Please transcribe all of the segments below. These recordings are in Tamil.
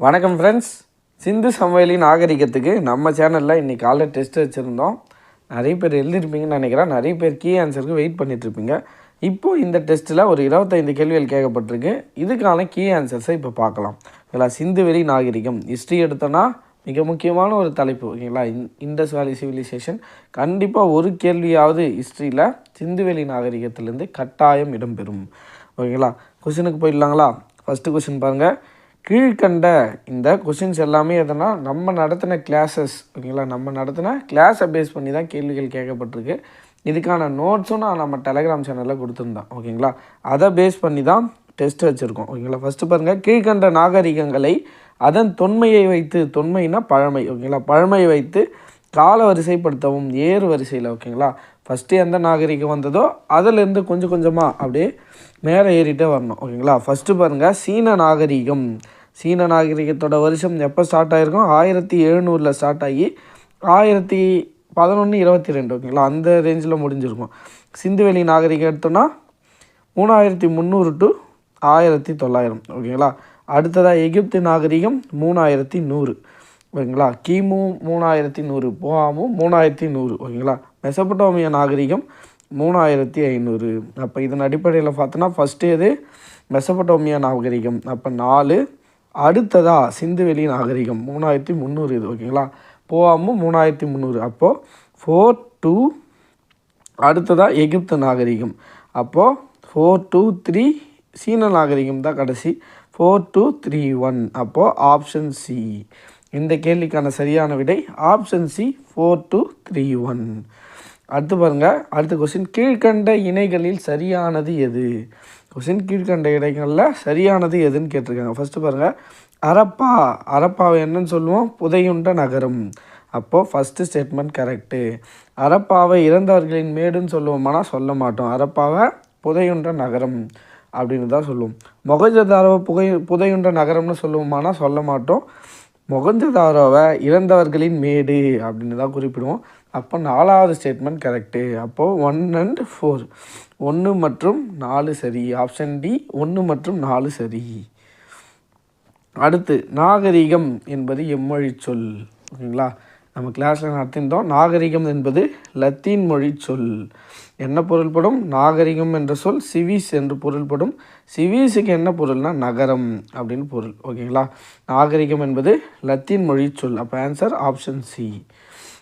வணக்கம் ஃப்ரெண்ட்ஸ் சிந்து சமையலி நாகரிகத்துக்கு நம்ம சேனலில் இன்றைக்கி காலைல டெஸ்ட் வச்சுருந்தோம். நிறைய பேர் எழுதிருப்பீங்கன்னு நினைக்கிறேன். நிறைய பேர் கீ ஆன்சருக்கு வெயிட் பண்ணிகிட்ருப்பீங்க இப்போது இந்த டெஸ்ட்டில் ஒரு இருபத்தைந்து கேள்விகள் கேட்கப்பட்டிருக்கு. இதுக்கான கீ ஆன்சர்ஸை இப்போ பார்க்கலாம். ஓகேங்களா? சிந்துவெளி நாகரிகம். ஹிஸ்ட்ரி எடுத்தோன்னா மிக முக்கியமான ஒரு தலைப்பு. ஓகேங்களா? இன் இண்டஸ் வேலி சிவிலைசேஷன் கண்டிப்பாக ஒரு கேள்வியாவது ஹிஸ்ட்ரியில் சிந்துவெளி நாகரிகத்திலேருந்து கட்டாயம் இடம்பெறும். ஓகேங்களா? கொஷினுக்கு போயிடலாங்களா? ஃபஸ்ட்டு கொஷின் பாருங்கள் கீழ்கண்ட இந்த கொஷின்ஸ் எல்லாமே எதுனா நம்ம நடத்தின கிளாஸஸ் ஓகேங்களா நம்ம நடத்தின கிளாஸை பேஸ் பண்ணி தான் கேள்விகள் கேட்கப்பட்டிருக்கு. இதுக்கான நோட்ஸும் நான் நம்ம டெலகிராம் சேனலில் கொடுத்துருந்தேன் ஓகேங்களா அதை பேஸ் பண்ணி தான் டெஸ்ட் வச்சுருக்கோம் ஓகேங்களா ஃபஸ்ட்டு பாருங்கள் கீழ்கண்ட நாகரிகங்களை அதன் தொன்மையை வைத்து தொன்மைனா பழமை ஓகேங்களா பழமையை வைத்து கால வரிசைப்படுத்தவும் ஏறு வரிசையில் ஓகேங்களா ஃபஸ்ட்டு எந்த நாகரிகம் வந்ததோ அதிலேருந்து கொஞ்சம் கொஞ்சமாக அப்படியே மேலே ஏறிட்டே வரணும் ஓகேங்களா ஃபஸ்ட்டு பாருங்கள் சீன நாகரிகம். சீன நாகரிகத்தோட வருஷம் எப்போ ஸ்டார்ட் ஆகிருக்கும் ஆயிரத்தி எழுநூறில் ஸ்டார்ட் ஆகி ஆயிரத்தி பதினொன்று இருபத்தி ரெண்டு ஓகேங்களா அந்த ரேஞ்சில் முடிஞ்சிருக்கும். சிந்துவெளி நாகரிகம் எடுத்தோன்னா மூணாயிரத்தி முந்நூறு டு ஆயிரத்தி தொள்ளாயிரம் ஓகேங்களா அடுத்ததாக எகிப்து நாகரிகம் மூணாயிரத்தி நூறு ஓகேங்களா கிமு மூணாயிரத்தி நூறு போகாமு மூணாயிரத்தி நூறு ஓகேங்களா மெசபட்டோமிய நாகரிகம் மூணாயிரத்தி ஐநூறு. அப்போ இதன் அடிப்படையில் பார்த்தோன்னா ஃபஸ்ட்டு எது மெசபட்டோமிய நாகரிகம். அப்போ நாலு அடுத்ததாக சிந்துவெளி நாகரிகம் மூணாயிரத்தி முந்நூறு இது ஓகேங்களா? போவாமல் மூணாயிரத்தி முந்நூறு. அப்போது ஃபோர் டூ அடுத்ததாக எகிப்து நாகரிகம். அப்போது ஃபோர் டூ த்ரீ சீன நாகரிகம் தான் கடைசி. ஃபோர் டூ த்ரீ ஒன் அப்போது ஆப்ஷன் சி இந்த கேள்விக்கான சரியான விடை option C four two three one அடுத்து பாருங்கள் அடுத்த கொஸ்டின் கீழ்கண்ட இணைகளில் சரியானது எது? கொஷின் கீழ்கண்ட இடங்களில் சரியானது எதுன்னு கேட்டிருக்காங்க. ஃபஸ்ட்டு பாருங்கள் அரப்பா அரப்பாவை என்னன்னு சொல்லுவோம்? புதையுண்ட நகரம். அப்போது ஃபஸ்ட்டு ஸ்டேட்மெண்ட் கரெக்டு அரப்பாவை இறந்தவர்களின் மேடுன்னு சொல்லுவோமானா சொல்ல மாட்டோம். அரப்பாவை புதையுண்ட நகரம் அப்படின்னு தான் சொல்லுவோம். மொகஞ்சதாரோவை புகை புதையுண்ட நகரம்னு சொல்லுவோமானா சொல்ல மாட்டோம். மொகஞ்சதாரோவை இறந்தவர்களின் மேடு அப்படின்னு தான் குறிப்பிடுவோம். அப்போ நாலாவது ஸ்டேட்மெண்ட் கரெக்டு அப்போது ஒன் அண்ட் ஃபோர் ஒன்று மற்றும் நாலு சரி. ஆப்ஷன் டி ஒன்று மற்றும் நாலு சரி. அடுத்து நாகரிகம் என்பது எம்மொழி சொல். ஓகேங்களா? நம்ம கிளாஸில் நடத்திருந்தோம் நாகரிகம் என்பது லத்தீன் மொழி சொல். என்ன பொருள்படும்? நாகரிகம் என்ற சொல் சிவிஸ் என்று பொருள்படும். சிவிஸுக்கு என்ன பொருள்னா நகரம் அப்படின்னு பொருள். ஓகேங்களா? நாகரிகம் என்பது லத்தீன் மொழி சொல். அப்போ ஆன்சர் ஆப்ஷன் சி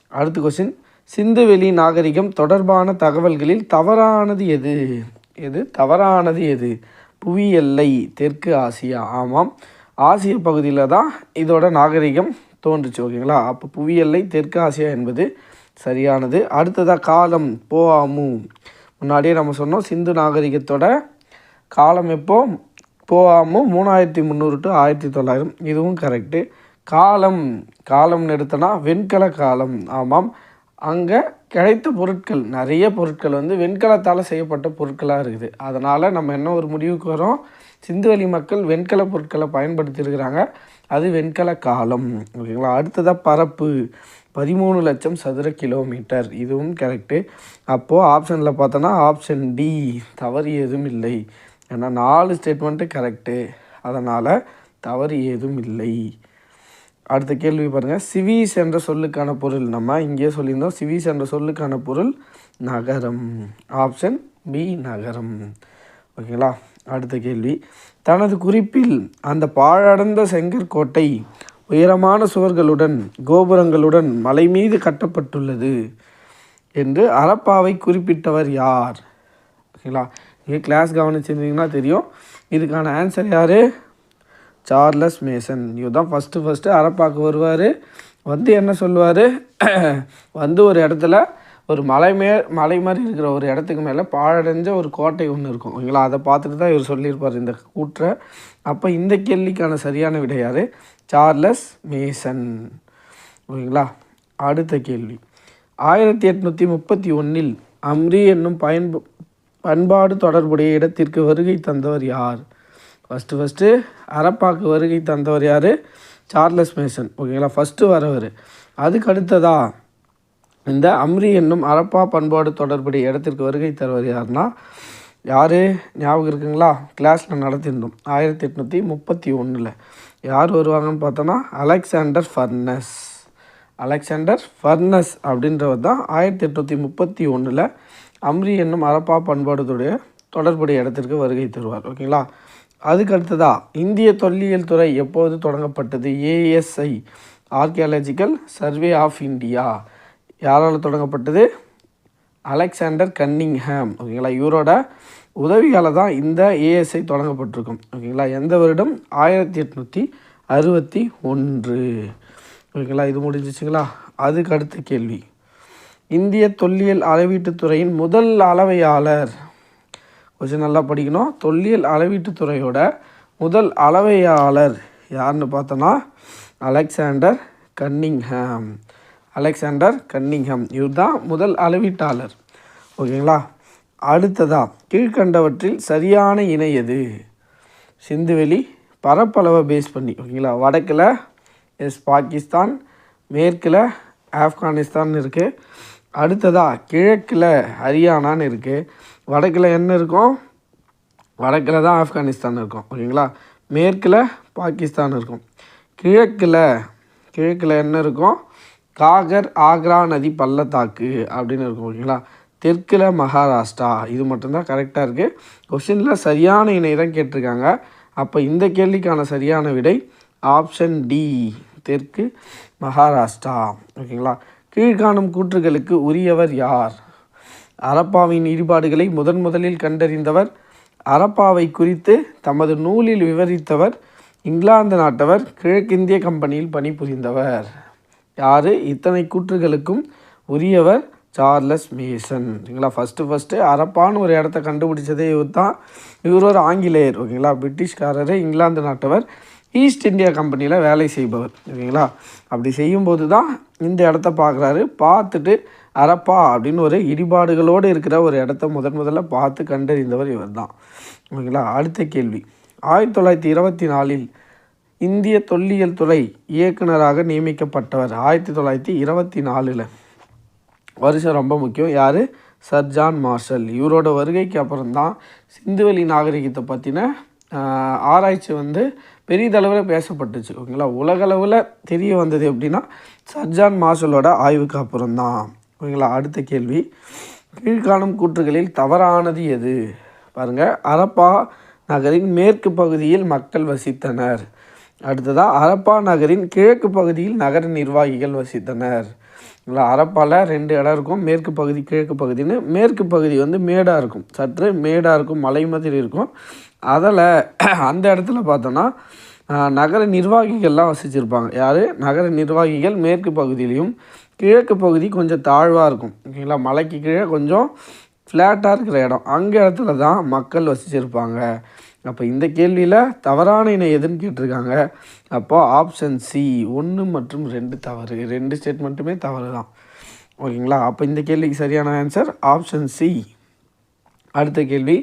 அடுத்த கொஸ்டின் சிந்துவெளி நாகரிகம் தொடர்பான தகவல்களில் தவறானது எது? எது? தவறானது எது? புவி எல்லை தெற்கு ஆசியா. ஆமாம். ஆசிய பகுதியில் தான் இதோட நாகரிகம் தோன்றுச்சு ஓகேங்களா? அப்போ புவி எல்லை தெற்கு ஆசியா என்பது சரியானது. அடுத்ததாக காலம் போஆமு முன்னாடியே நம்ம சொன்னோம் சிந்து நாகரிகத்தோட காலம் எப்போ? போஆமு மூணாயிரத்தி முந்நூறு டு ஆயிரத்தி தொள்ளாயிரம். இதுவும் கரெக்டு காலம் காலம்னு எடுத்தோன்னா வெண்கல காலம். ஆமாம். அங்கே கிடைத்த பொருட்கள் நிறைய பொருட்கள் வந்து வெண்கலத்தால் செய்யப்பட்ட பொருட்களாக இருக்குது. அதனால் நம்ம என்ன ஒரு முடிவுக்கு வரோம்? சிந்துவெளி மக்கள் வெண்கல பொருட்களை பயன்படுத்தியிருக்கிறாங்க. அது வெண்கல காலம். ஓகேங்களா? அடுத்ததாக பரப்பு. பதிமூணு லட்சம் சதுர கிலோமீட்டர். இதுவும் கரெக்டு அப்போது ஆப்ஷனில் பார்த்தோன்னா ஆப்ஷன் டி தவறு ஏதும் இல்லை. ஏன்னா நாலு ஸ்டேட்மெண்ட்டு கரெக்டு அதனால் தவறு ஏதும் இல்லை. அடுத்த கேள்வி பாருங்கள் சிவிஸ் என்ற சொல்லுக்கான பொருள் நம்ம இங்கேயே சொல்லியிருந்தோம். சிவிஸ் என்ற சொல்லுக்கான பொருள் நகரம். ஆப்ஷன் பி நகரம். ஓகேங்களா? அடுத்த கேள்வி. தனது குறிப்பில் அந்த பாழடைந்த செங்கற்கோட்டை உயரமான சுவர்களுடன் கோபுரங்களுடன் மலை மீது கட்டப்பட்டுள்ளது என்று அரப்பாவை குறிப்பிட்டவர் யார்? ஓகேங்களா? நீங்கள் கிளாஸ் கவனிச்சிருந்தீங்கன்னா தெரியும். இதுக்கான ஆன்சர் யார்? Charles Mason. இவர் தான் ஃபஸ்ட்டு ஃபஸ்ட்டு அரப்பாக்கு வருவார். வந்து என்ன சொல்லுவார்? வந்து ஒரு இடத்துல ஒரு மலை மே மலை மாதிரி இருக்கிற ஒரு இடத்துக்கு மேலே பாழடைஞ்ச ஒரு கோட்டை ஒன்று இருக்கும். ஓகேங்களா? அதை பார்த்துட்டு தான் இவர் சொல்லியிருப்பார் இந்த கூற்றை. அப்போ இந்த கேள்விக்கான சரியான விடை யார்? Charles Mason. ஓகேங்களா? அடுத்த கேள்வி. ஆயிரத்தி எட்நூற்றி முப்பத்தி ஒன்றில் அம்ரி என்னும் பயன்பு பண்பாடு தொடர்புடைய இடத்திற்கு வருகை தந்தவர் யார்? ஃபஸ்ட்டு ஃபஸ்ட்டு அரப்பாக்கு வருகை தந்தவர் யார்? சார்லஸ் மேசன் ஓகேங்களா ஃபஸ்ட்டு வரவர். அதுக்கு அடுத்ததா இந்த அம்ரி என்னும் அரப்பா பண்பாடு தொடர்புடைய இடத்திற்கு வருகை தருவர் யாருன்னா யார்? ஞாபகம் இருக்குங்களா? கிளாஸில் நடத்திருந்தோம். ஆயிரத்தி எட்நூற்றி முப்பத்தி ஒன்றில் யார் வருவாங்கன்னு பார்த்தோன்னா அலெக்சாண்டர் ஃபர்னஸ் அலெக்சாண்டர் ஃபர்னஸ் அப்படின்றவர் தான் ஆயிரத்தி எட்நூற்றி முப்பத்தி ஒன்றில் அம்ரி என்னும் அரப்பா பண்பாடுடைய தொடர்புடைய இடத்திற்கு வருகை தருவார். ஓகேங்களா அதுக்கு அடுத்ததாக இந்திய தொல்லியல் துறை எப்போது தொடங்கப்பட்டது? ASI archaeological survey of India யாரால் தொடங்கப்பட்டது? Alexander Cunningham. ஓகேங்களா? இவரோட உதவியால் தான் இந்த ஏஎஸ்ஐ தொடங்கப்பட்டிருக்கும். ஓகேங்களா? எந்த வருடம்? ஆயிரத்தி எட்நூற்றி அறுபத்தி ஒன்று. ஓகேங்களா? இது முடிஞ்சிச்சுங்களா? அதுக்கு அடுத்த கேள்வி. இந்திய தொல்லியல் அளவீட்டுத்துறையின் முதல் அளவையாளர் கொஞ்சம் நல்லா படிக்கணும். தொல்லியல் அளவீட்டுத் துறையோட முதல் அளவையாளர் யாருன்னு பார்த்தோன்னா அலெக்சாண்டர் கன்னிங்ஹாம். Alexander Cunningham. இவர் தான் முதல் அளவீட்டாளர். ஓகேங்களா? அடுத்ததா கீழ்கண்டவற்றில் சரியான இணை எது? சிந்துவெளி பரப்பளவை பேஸ் பண்ணி. ஓகேங்களா? வடக்கில் எஸ் பாகிஸ்தான் மேற்கில் ஆப்கானிஸ்தான் இருக்குது அடுத்ததா கிழக்கில் ஹரியானான்னு இருக்குது வடக்கில் என்ன இருக்கும்? வடக்கில் தான் ஆப்கானிஸ்தான் இருக்கும். ஓகேங்களா? மேற்கில் பாகிஸ்தான் இருக்கும். கிழக்கில் கிழக்கில் என்ன இருக்கும்? காகர் ஆக்ரா நதி பள்ளத்தாக்கு அப்படின்னு இருக்கும். ஓகேங்களா? தெற்கில் மகாராஷ்டிரா. இது மட்டும்தான் கரெக்டாக இருக்குது கொஷினில் சரியான இணை தான் கேட்டிருக்காங்க. அப்போ இந்த கேள்விக்கான சரியான விடை ஆப்ஷன் டி தெற்கு மகாராஷ்டிரா. ஓகேங்களா? கீழ்காணும் கூற்றுகளுக்கு உரியவர் யார்? அரப்பாவின் ஈடுபாடுகளை முதன் முதலில் கண்டறிந்தவர். அரப்பாவை குறித்து தமது நூலில் விவரித்தவர் இங்கிலாந்து நாட்டவர் கிழக்கிந்திய கம்பெனியில் பணிபுரிந்தவர். யார்? இத்தனை கூற்றுகளுக்கும் உரியவர் சார்லஸ் மேசன். ஓகேங்களா? ஃபஸ்ட்டு ஃபஸ்ட்டு அரப்பான்னு ஒரு இடத்த கண்டுபிடிச்சதே இவர் தான் இவர் ஒரு ஆங்கிலேயர் ஓகேங்களா? பிரிட்டிஷ்காரர் இங்கிலாந்து நாட்டவர் ஈஸ்ட் இந்தியா கம்பெனியில் வேலை செய்பவர் ஓகேங்களா? அப்படி செய்யும்போது தான் இந்த இடத்த பார்க்குறாரு. பார்த்துட்டு அரப்பா அப்படின்னு ஒரு இடிபாடுகளோடு இருக்கிற ஒரு இடத்த முதன் முதல்ல பார்த்து கண்டறிந்தவர் இவர் தான் ஓகேங்களா? அடுத்த கேள்வி. ஆயிரத்தி தொள்ளாயிரத்தி இருபத்தி நாலில் இந்திய தொல்லியல் துறை இயக்குனராக நியமிக்கப்பட்டவர். ஆயிரத்தி தொள்ளாயிரத்தி இருபத்தி நாலில். வருஷம் ரொம்ப முக்கியம். யார்? Sir John Marshall. இவரோட வருகைக்கு அப்புறம் தான் சிந்துவெளி நாகரிகத்தை பற்றின ஆராய்ச்சி வந்து பெரிதளவில் பேசப்பட்டுச்சு. ஓகேங்களா? உலகளவில் தெரிய வந்தது எப்படின்னா சர்ஜான் மார்ஷலோட ஆய்வுக்கு அப்புறம் தான் ஓகேங்களா அடுத்த கேள்வி. கீழ்காணும் கூற்றுகளில் தவறானது எது? பாருங்கள் அரப்பா நகரின் மேற்கு பகுதியில் மக்கள் வசித்தனர். அடுத்ததாக அரப்பா நகரின் கிழக்கு பகுதியில் நகர நிர்வாகிகள் வசித்தனர். இல்லை அரப்பாவில் ரெண்டு இடம் இருக்கும். மேற்கு பகுதி கிழக்கு பகுதின்னு. மேற்கு பகுதி வந்து மேடாக இருக்கும். சற்று மேடாக இருக்கும். மலை மாதிரி இருக்கும். அதில் அந்த இடத்துல பார்த்தோன்னா நகர நிர்வாகிகள்லாம் வசிச்சிருப்பாங்க. யார்? நகர நிர்வாகிகள் மேற்கு பகுதியிலையும் கிழக்கு பகுதி கொஞ்சம் தாழ்வாக இருக்கும். ஓகேங்களா? மலைக்கு கீழே கொஞ்சம் ஃப்ளாட்டாக இருக்கிற இடம். அங்கே இடத்துல தான் மக்கள் வசிச்சிருப்பாங்க. அப்போ இந்த கேள்வியில் தவறான இணை எதுன்னு கேட்டிருக்காங்க. அப்போ ஆப்ஷன் சி ஒன்று மற்றும் ரெண்டு தவறு. ரெண்டு ஸ்டேட்மெண்ட்டுமே தவறு தான் ஓகேங்களா? அப்போ இந்த கேள்விக்கு சரியான ஆன்சர் ஆப்ஷன் சி அடுத்த கேள்வி.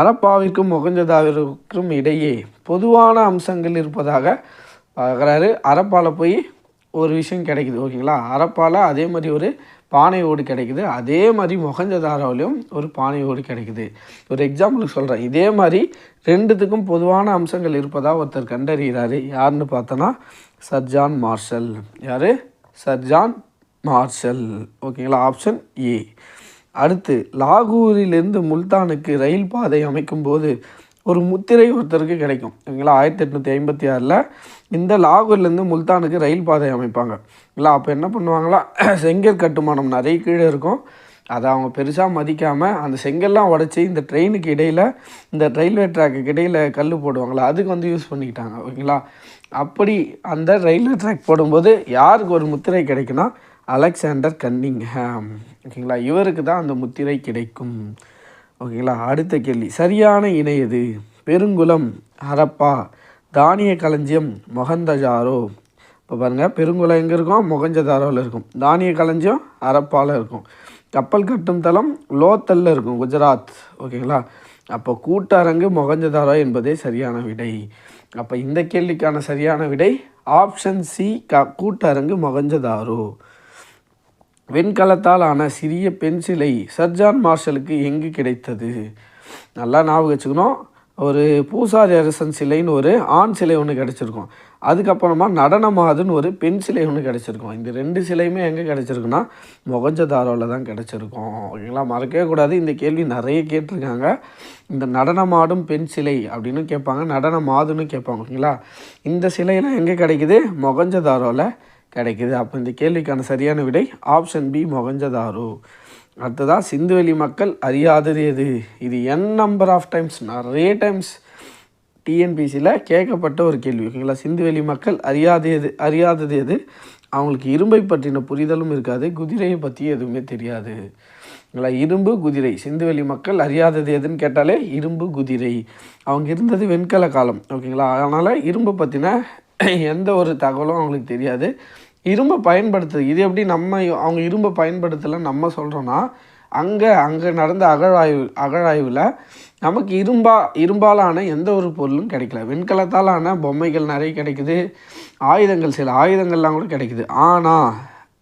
அரப்பாவிற்கும் மொகஞ்சதாவிற்கும் இடையே பொதுவான அம்சங்கள் இருப்பதாக பார்க்குறாரு. அரப்பால போய் ஒரு விஷயம் கிடைக்குது ஓகேங்களா? அரப்பால அதே மாதிரி ஒரு பானை ஓடு கிடைக்குது. அதே மாதிரி மொகஞ்சதாராவிலையும் ஒரு பானை ஓடு கிடைக்குது. ஒரு எக்ஸாம்பிளுக்கு சொல்கிறேன் இதே மாதிரி ரெண்டுத்துக்கும் பொதுவான அம்சங்கள் இருப்பதாக ஒருத்தர் கண்டறிகிறாரு. யாருன்னு பார்த்தோன்னா சர்ஜான் மார்ஷல். யார்? Sir John Marshall. ஓகேங்களா? ஆப்ஷன் ஏ அடுத்து லாகூரிலிருந்து முல்தானுக்கு ரயில் பாதை அமைக்கும்போது ஒரு முத்திரை ஒருத்தருக்கு கிடைக்கும். ஓகேங்களா ஆயிரத்தி எட்நூற்றி ஐம்பத்தி ஆறில் இந்த லாகூர்லேருந்து முல்தானுக்கு ரயில் பாதை அமைப்பாங்க. இல்லை அப்போ என்ன பண்ணுவாங்களா? செங்கல் கட்டுமானம் நிறைய கீழே இருக்கும். அதை அவங்க பெருசாக மதிக்காமல் அந்த செங்கல்லாம் உடச்சி இந்த ட்ரெயினுக்கு இடையில் இந்த ரயில்வே ட்ராக்குக்கு இடையில் கல் போடுவாங்களா? அதுக்கு வந்து யூஸ் பண்ணிக்கிட்டாங்க. ஓகேங்களா அப்படி அந்த ரயில்வே ட்ராக் போடும்போது யாருக்கு ஒரு முத்திரை கிடைக்குன்னா அலெக்சாண்டர் கன்னிங்ஹாம். ஓகேங்களா? இவருக்கு தான் அந்த முத்திரை கிடைக்கும். ஓகேங்களா? அடுத்த கேள்வி. சரியான இணை எது? பெருங்குளம் ஹரப்பா தானிய களஞ்சியம் மொகந்தஜாரோ. இப்போ பாருங்கள் பெருங்குளம் எங்கே இருக்கும்? மொகஞ்சதாரோவில் இருக்கும். தானிய களஞ்சியம் ஹரப்பாவில் இருக்கும். கப்பல் கட்டும் தளம் லோத்தல்ல இருக்கும் குஜராத். ஓகேங்களா? அப்போ கூட்டரங்கு மொகஞ்சதாரோ என்பதே சரியான விடை. அப்போ இந்த கேள்விக்கான சரியான விடை ஆப்ஷன் சி க கூட்டரங்கு மொகஞ்சதாரோ வெண்கலத்தால் ஆன சிறிய பெண் சிலை சர்ஜான் மார்ஷலுக்கு எங்கு கிடைத்தது? நல்லா ஞாபகம் வச்சுக்கணும். ஒரு பூசாரி அரசன் சிலைன்னு ஒரு ஆண் சிலை ஒன்று கிடச்சிருக்கும். அதுக்கப்புறமா நடனமாதுன்னு ஒரு பெண் சிலை ஒன்று கிடச்சிருக்கும். இந்த ரெண்டு சிலையுமே எங்கே கிடச்சிருக்குன்னா மொகஞ்சதாரோவில் தான் கிடச்சிருக்கும். ஓகேங்களா மறக்கவே கூடாது. இந்த கேள்வி நிறைய கேட்டிருக்காங்க. இந்த நடனமாடும் பெண் சிலை அப்படின்னு கேட்பாங்க. நடனமாதுன்னு கேட்பாங்க. ஓகேங்களா? இந்த சிலையெல்லாம் எங்கே கிடைக்குது? மொகஞ்சதாரோவில் கிடைக்குது. அப்போ இந்த கேள்விக்கான சரியான விடை ஆப்ஷன் பி மொகஞ்சதாரோ. அடுத்ததாக சிந்துவெளி மக்கள் அறியாதது எது? இது என் நம்பர் ஆஃப் டைம்ஸ் நிறைய டைம்ஸ் டிஎன்பிசியில் கேட்கப்பட்ட ஒரு கேள்வி. ஓகேங்களா? சிந்துவெளி மக்கள் அறியாத எது? அறியாதது எது? அவங்களுக்கு இரும்பை பற்றின புரிதலும் இருக்காது. குதிரையை பற்றி எதுவுமே தெரியாது. ஓகேங்களா? இரும்பு குதிரை. சிந்துவெளி மக்கள் அறியாதது எதுன்னு கேட்டாலே இரும்பு குதிரை. அவங்க இருந்தது வெண்கல காலம். ஓகேங்களா? அதனால் இரும்பை பற்றின எந்த ஒரு தகவலும் அவங்களுக்கு தெரியாது. இரும்பை பயன்படுத்துது. இது எப்படி நம்ம அவங்க இரும்பை பயன்படுத்தலை நம்ம சொல்கிறோன்னா அங்கே அங்கே நடந்த அகழாய்வு அகழாய்வில் நமக்கு இரும்பா இரும்பாலான எந்த ஒரு பொருளும் கிடைக்கல. வெண்கலத்தாலான பொம்மைகள் நிறைய கிடைக்குது. ஆயுதங்கள் சில ஆயுதங்கள்லாம் கூட கிடைக்குது. ஆனால்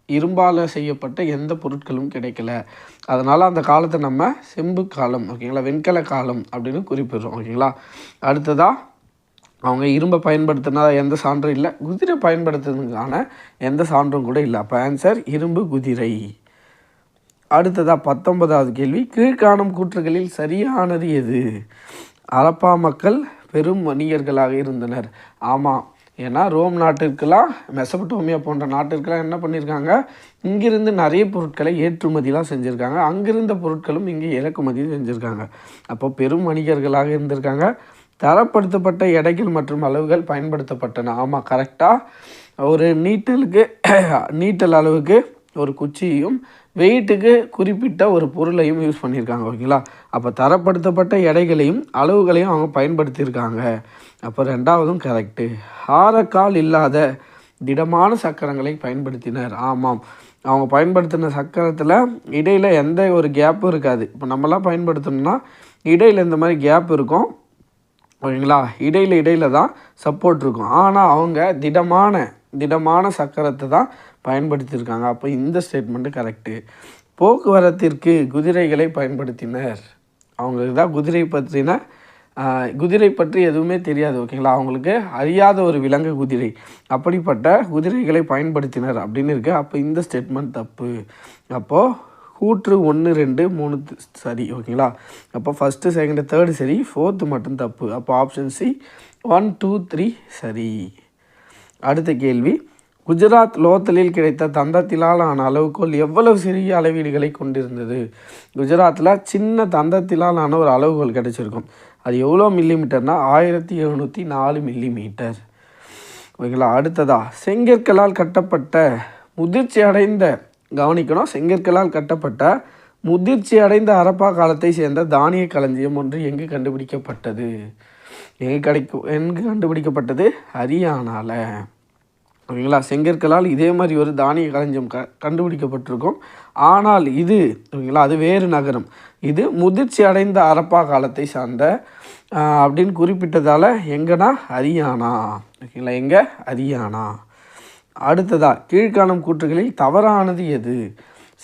இரும்பால் செய்யப்பட்ட எந்த பொருட்களும் கிடைக்கல. அதனால் அந்த காலத்தை நம்ம செம்பு காலம் ஓகேங்களா வெண்கல காலம் அப்படின்னு குறிப்பிடுறோம் ஓகேங்களா. அடுத்ததாக அவங்க இரும்பை பயன்படுத்தினா எந்த சான்றும் இல்லை. குதிரை பயன்படுத்துறதுக்கான எந்த சான்றும் கூட இல்லை. அப்போ ஆன்சர் இரும்பு குதிரை. அடுத்ததாக பத்தொன்பதாவது கேள்வி. கீழ்காணும் கூற்றுகளில் சரியானது எது? அரப்பா மக்கள் பெரும் வணிகர்களாக இருந்தனர். ஆமாம் ஏன்னா ரோம் நாட்டிற்கெல்லாம் மெசபட்டோமியா போன்ற நாட்டிற்கெல்லாம் என்ன பண்ணியிருக்காங்க இங்கிருந்து நிறைய பொருட்களை ஏற்றுமதிலாம் செஞ்சுருக்காங்க. அங்கிருந்த பொருட்களும் இங்கே இறக்குமதி செஞ்சுருக்காங்க. அப்போ பெரும் வணிகர்களாக இருந்திருக்காங்க. தரப்படுத்தப்பட்ட எடைகள் மற்றும் அளவுகள் பயன்படுத்தப்பட்டன. ஆமாம் கரெக்டாக ஒரு நீட்டலுக்கு நீட்டல் அளவுக்கு ஒரு குச்சியும் வெயிட்டுக்கு குறிப்பிட்ட ஒரு பொருளையும் யூஸ் பண்ணியிருக்காங்க ஓகேங்களா? அப்போ தரப்படுத்தப்பட்ட எடைகளையும் அளவுகளையும் அவங்க பயன்படுத்தியிருக்காங்க. அப்போ ரெண்டாவதும் கரெக்டு ஆரக்கால் இல்லாத திடமான சக்கரங்களை பயன்படுத்தினர். ஆமாம். அவங்க பயன்படுத்தின சக்கரத்தில் இடையில் எந்த ஒரு கேப்பும் இருக்காது. இப்போ நம்மலாம் பயன்படுத்தணும்னா இடையில் இந்த மாதிரி கேப் இருக்கும். ஓகேங்களா இடையில இடையில தான் சப்போர்ட் இருக்கும். ஆனால் அவங்க திடமான திடமான சக்கரத்தை தான் பயன்படுத்தியிருக்காங்க. அப்போ இந்த ஸ்டேட்மெண்ட்டு கரெக்டு போக்குவரத்திற்கு குதிரைகளை பயன்படுத்தினர். அவங்களுக்கு தான் குதிரை பற்றின குதிரை பற்றி எதுவுமே தெரியாது ஓகேங்களா? அவங்களுக்கு அறியாத ஒரு விலங்கு குதிரை. அப்படிப்பட்ட குதிரைகளை பயன்படுத்தினர் அப்படின்னு இருக்குது அப்போ இந்த ஸ்டேட்மெண்ட் தப்பு. அப்போது கூற்று ஒன்று ரெண்டு மூணு சரி ஓகேங்களா? அப்போ ஃபஸ்ட்டு செகண்டு தேர்டு சரி ஃபோர்த்து மட்டும் தப்பு. அப்போ option C one two three சரி. அடுத்த கேள்வி. குஜராத் லோத்தலில் கிடைத்த தந்தத்திலால் ஆன அளவுகோல் எவ்வளவு சிறிய அளவீடுகளை கொண்டிருந்தது? குஜராத்தில் சின்ன தந்தத்திலால் ஆன ஒரு அளவுகோல் கிடைச்சிருக்கும். அது எவ்வளோ மில்லிமீட்டர்னா ஆயிரத்தி எழுநூற்றி நாலு மில்லிமீட்டர் ஓகேங்களா? அடுத்ததா. செங்கற்களால் கட்டப்பட்ட முதிர்ச்சி அடைந்த கவனிக்கணும். செங்கற்களால் கட்டப்பட்ட முதிர்ச்சி அடைந்த அரப்பா காலத்தை சேர்ந்த தானிய களஞ்சியம் ஒன்று எங்கு கண்டுபிடிக்கப்பட்டது? எங்கு கிடைக்கும் எங்கு கண்டுபிடிக்கப்பட்டது? ஹரியானால. ஓகேங்களா? செங்கற்களால் இதே மாதிரி ஒரு தானிய களஞ்சியம் க கண்டுபிடிக்கப்பட்டிருக்கும். ஆனால் இது ஓகேங்களா? அது வேறு நகரம். இது முதிர்ச்சி அடைந்த அரப்பா காலத்தை சார்ந்த அப்படின்னு குறிப்பிட்டதால் எங்கன்னா ஹரியானா. ஓகேங்களா? எங்கே? ஹரியானா. அடுத்ததா கீழ்காணும் கூற்றுகளில் தவறானது எது?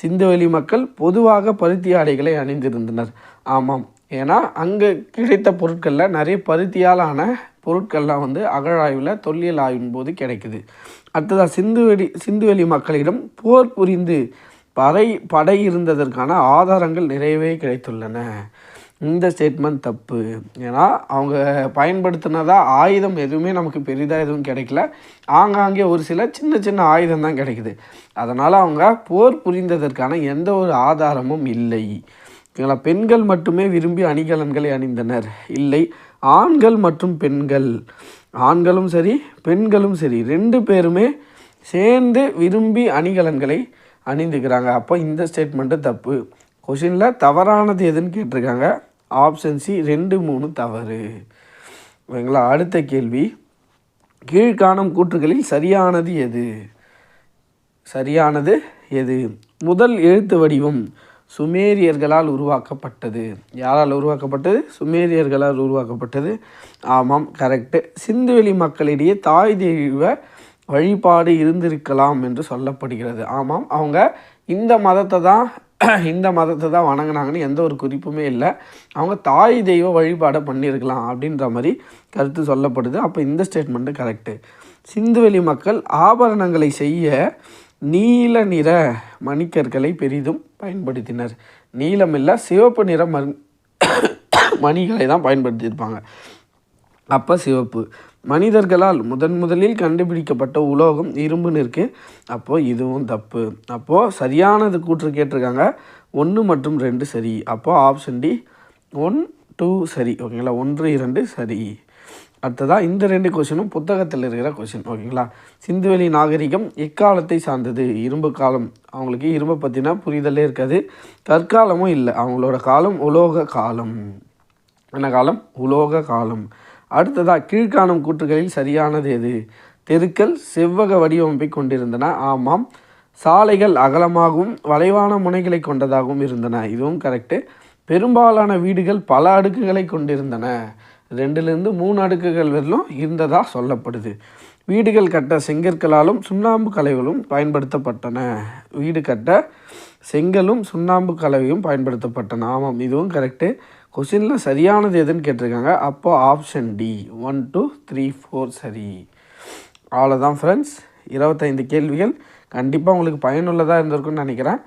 சிந்துவெளி மக்கள் பொதுவாக பருத்தி ஆடைகளை அணிந்திருந்தனர். ஆமாம். ஏன்னா அங்கே கிடைத்த பொருட்களில் நிறைய பருத்தியாலான பொருட்கள்லாம் வந்து அகழாய்வில் தொல்லியல் ஆய்வின் போது கிடைக்குது. அடுத்ததாக சிந்துவெளி சிந்துவெளி மக்களிடம் போர் புரிந்து படை படை இருந்ததற்கான ஆதாரங்கள் நிறையவே கிடைத்துள்ளன. இந்த ஸ்டேட்மெண்ட் தப்பு. ஏன்னா அவங்க பயன்படுத்தினதா ஆயுதம் எதுவுமே நமக்கு பெரிதாக எதுவும் கிடைக்கல. ஆங்காங்கே ஒரு சில சின்ன சின்ன ஆயுதம் தான் கிடைக்குது. அதனால் அவங்க போர் புரிந்ததற்கான எந்த ஒரு ஆதாரமும் இல்லை. ஓகேங்களா பெண்கள் மட்டுமே விரும்பி அணிகலன்களை அணிந்தனர். இல்லை ஆண்கள் மற்றும் பெண்கள். ஆண்களும் சரி பெண்களும் சரி ரெண்டு பேருமே சேர்ந்து விரும்பி அணிகலன்களை அணிந்துக்கிறாங்க. அப்போ இந்த ஸ்டேட்மெண்ட்டு தப்பு. கொஷினில் தவறானது எதுன்னு கேட்டிருக்காங்க. ஆப்ஷன் சி ரெண்டு மூணு தவறு. ஓகேங்களா? அடுத்த கேள்வி. கீழ்காணும் கூற்றுகளில் சரியானது எது? சரியானது எது? முதல் எழுத்து வடிவம் சுமேரியர்களால் உருவாக்கப்பட்டது. யாரால் உருவாக்கப்பட்டது? சுமேரியர்களால் உருவாக்கப்பட்டது. ஆமாம் கரெக்டு சிந்துவெளி மக்களிடையே தாய் தெய்வ வழிபாடு இருந்திருக்கலாம் என்று சொல்லப்படுகிறது. ஆமாம் அவங்க இந்த மதத்தை தான் இந்த மதத்தை தான் வணங்கினாங்கன்னு எந்த ஒரு குறிப்புமே இல்லை. அவங்க தாய் தெய்வ வழிபாடை பண்ணியிருக்கலாம் அப்படின்ற மாதிரி கருத்து சொல்லப்படுது. அப்போ இந்த ஸ்டேட்மெண்ட்டு கரெக்டு சிந்துவெளி மக்கள் ஆபரணங்களை செய்ய நீல நிற மணிக்கற்களை பெரிதும் பயன்படுத்தினர். நீலம் இல்லை சிவப்பு நிற மண் மணிகளை தான் பயன்படுத்தியிருப்பாங்க. அப்போ சிவப்பு. மனிதர்களால் முதன் முதலில் கண்டுபிடிக்கப்பட்ட உலோகம் இரும்புன்னு இருக்குது அப்போது இதுவும் தப்பு. அப்போது சரியானது கூற்று கேட்டிருக்காங்க. ஒன்று மற்றும் ரெண்டு சரி. அப்போது ஆப்ஷன் டி ஒன் டூ சரி. ஓகேங்களா ஒன்று இரண்டு சரி. அடுத்ததாக இந்த ரெண்டு கொஷினும் புத்தகத்தில் இருக்கிற கொஷின் ஓகேங்களா சிந்துவெளி நாகரிகம் எக்காலத்தை சார்ந்தது? இரும்பு காலம். அவங்களுக்கு இரும்பை பற்றினா புரிதலே இருக்காது. தற்காலமும் இல்லை. அவங்களோட காலம் உலோக காலம். என்ன காலம்? உலோக காலம். அடுத்ததாக கீழ்காணும் கூற்றுகளில் சரியானது எது? தெருக்கள் செவ்வக வடிவமைப்பை கொண்டிருந்தன. ஆமாம். சாலைகள் அகலமாகவும் வளைவான முனைகளை கொண்டதாகவும் இருந்தன. இதுவும் கரெக்டு பெரும்பாலான வீடுகள் பல அடுக்குகளை கொண்டிருந்தன. ரெண்டுலேருந்து மூணு அடுக்குகள் வரலும் இருந்ததாக சொல்லப்படுது. வீடுகள் கட்ட செங்கற்களாலும் சுண்ணாம்பு கலைகளும் பயன்படுத்தப்பட்டன. வீடு கட்ட செங்கலும் சுண்ணாம்பு கலவையும் பயன்படுத்தப்பட்டன ஆமாம் இதுவும் கரெக்டு கொஷினில் சரியானது எதுன்னு கேட்டிருக்காங்க. அப்போ option D one two three four சரி. அவ்வளோதான் ஃப்ரெண்ட்ஸ் இருபத்தைந்து கேள்விகள். கண்டிப்பாக உங்களுக்கு பயனுள்ளதாக இருந்திருக்குன்னு நினைக்கிறேன்.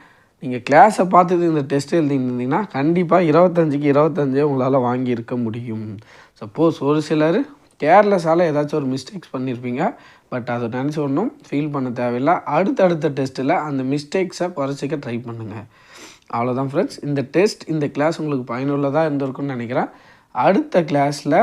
நீங்கள் கிளாஸை பார்த்துட்டு இந்த டெஸ்ட் எழுதிருந்தீங்கன்னா கண்டிப்பாக இருபத்தஞ்சுக்கு இருபத்தஞ்சே உங்களால் வாங்கியிருக்க முடியும். சப்போஸ் ஒரு சிலர் கேர்லெஸ்ஸால் ஏதாச்சும் ஒரு மிஸ்டேக்ஸ் பண்ணியிருப்பீங்க. பட் அதை நினச்சி ஒன்றும் ஃபீல் பண்ண தேவையில்லை. அடுத்தடுத்த டெஸ்ட்டில் அந்த மிஸ்டேக்ஸை குறைச்சிக்க ட்ரை பண்ணுங்கள் அவ்வளோதான் ஃப்ரெண்ட்ஸ் இந்த டெஸ்ட் இந்த கிளாஸ் உங்களுக்கு பயனுள்ளதாக இருந்திருக்குன்னு நினைக்கிறேன். அடுத்த கிளாஸில்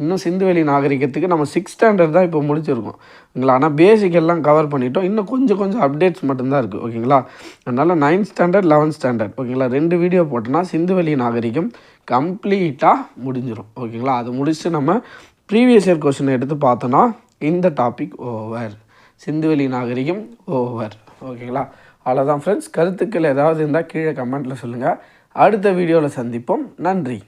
இன்னும் சிந்துவெளி நாகரிகத்துக்கு நம்ம சிக்ஸ் ஸ்டாண்டர்ட் தான் இப்போ முடிச்சிருக்கோம். ஓகேங்களா ஆனால் பேசிக் எல்லாம் கவர் பண்ணிட்டோம். இன்னும் கொஞ்சம் கொஞ்சம் அப்டேட்ஸ் மட்டும்தான் இருக்குது ஓகேங்களா? அதனால் நைன்த் ஸ்டாண்டர்ட் லெவன்த் ஸ்டாண்டர்ட் ஓகேங்களா? ரெண்டு வீடியோ போட்டோன்னா சிந்துவெளி நாகரிகம் கம்ப்ளீட்டாக முடிஞ்சிடும் ஓகேங்களா? அது முடிச்சுட்டு நம்ம ப்ரீவியஸ் இயர் கொஸ்டின் எடுத்து பார்த்தோன்னா இந்த டாபிக் ஓவர் சிந்துவெளி நாகரிகம் ஓவர் ஓகேங்களா அவ்வளோதான் ஃப்ரெண்ட்ஸ் கருத்துக்கள் ஏதாவது இருந்தால் கீழே கமெண்ட்டில் சொல்லுங்கள் அடுத்த வீடியோவில் சந்திப்போம். நன்றி.